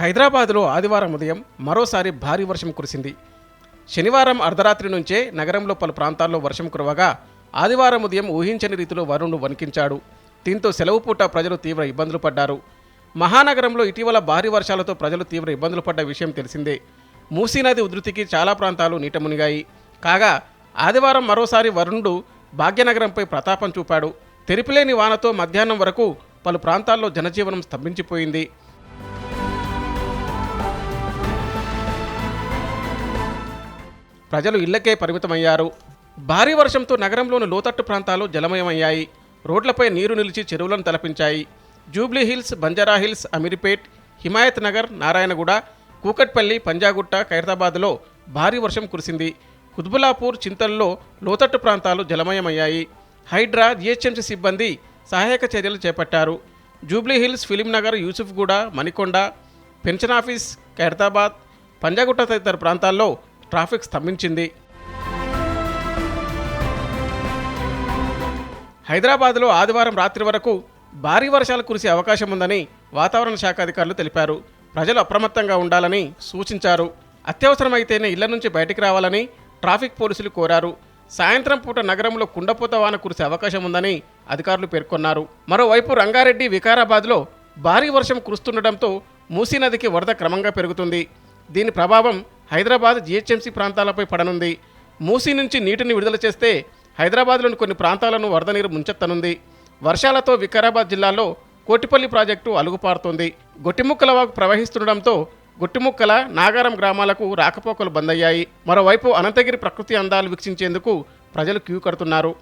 హైదరాబాద్లో ఆదివారం ఉదయం మరోసారి భారీ వర్షం కురిసింది. శనివారం అర్ధరాత్రి నుంచే నగరంలో పలు ప్రాంతాల్లో వర్షం కురవగా ఆదివారం ఉదయం ఊహించని రీతిలో వరుణుడు వణికించాడు. దీంతో సెలవు పూట ప్రజలు తీవ్ర ఇబ్బందులు పడ్డారు. మహానగరంలో ఇటీవల భారీ వర్షాలతో ప్రజలు తీవ్ర ఇబ్బందులు పడ్డ విషయం తెలిసిందే. మూసీ నది ఉధృతికి చాలా ప్రాంతాలు నీట మునిగాయి. కాగా ఆదివారం మరోసారి వరుణుడు భాగ్యనగరంపై ప్రతాపం చూపాడు. తెరిపిలేని వానతో మధ్యాహ్నం వరకు పలు ప్రాంతాల్లో జనజీవనం స్తంభించిపోయింది. ప్రజలు ఇళ్ళకే పరిమితమయ్యారు. భారీ వర్షంతో నగరంలోని లోతట్టు ప్రాంతాలు జలమయమయ్యాయి. రోడ్లపై నీరు నిలిచి చెరువులను తలపించాయి. Jubilee hills Banjara hills Ameerpet Himayat Nagar Narayanguda Kukatpally Panjagutta ఖైరతాబాద్లో భారీ వర్షం కురిసింది. కుత్బులాపూర్ చింతల్లో లోతట్టు ప్రాంతాలు జలమయమయ్యాయి. హైడ్రా జిహెచ్ఎంసీ సిబ్బంది సహాయక చర్యలు చేపట్టారు. Jubilee Hills Film Nagar Yousufguda Manikonda pension office Khairatabad Panjagutta తదితర ప్రాంతాల్లో ట్రాఫిక్ స్తంభించింది. హైదరాబాద్లో ఆదివారం రాత్రి వరకు భారీ వర్షాలు కురిసే అవకాశం ఉందని వాతావరణ శాఖ అధికారులు తెలిపారు. ప్రజలు అప్రమత్తంగా ఉండాలని సూచించారు. అత్యవసరమైతేనే ఇళ్ళ నుంచి బయటికి రావాలని ట్రాఫిక్ పోలీసులు కోరారు. సాయంత్రం పూట నగరంలో కుండపోత వాన కురిసే అవకాశం ఉందని అధికారులు పేర్కొన్నారు. మరోవైపు రంగారెడ్డి వికారాబాద్లో భారీ వర్షం కురుస్తుండటంతో మూసీ నదికి వరద క్రమంగా పెరుగుతుంది. దీని ప్రభావం హైదరాబాద్ జీహెచ్ఎంసీ ప్రాంతాలపై పడనుంది. మూసీ నుంచి నీటిని విడుదల చేస్తే హైదరాబాద్లోని కొన్ని ప్రాంతాలను వరద నీరు ముంచెత్తనుంది. వర్షాలతో వికారాబాద్ జిల్లాలో కోటిపల్లి ప్రాజెక్టు అలుగుపారుతోంది. గొట్టిముక్కల వాగు ప్రవహిస్తుండటంతో గొట్టిముక్కల నాగారం గ్రామాలకు రాకపోకలు బంద్ అయ్యాయి మరోవైపు అనంతగిరి ప్రకృతి అందాలు వీక్షించేందుకు ప్రజలు క్యూ కడుతున్నారు.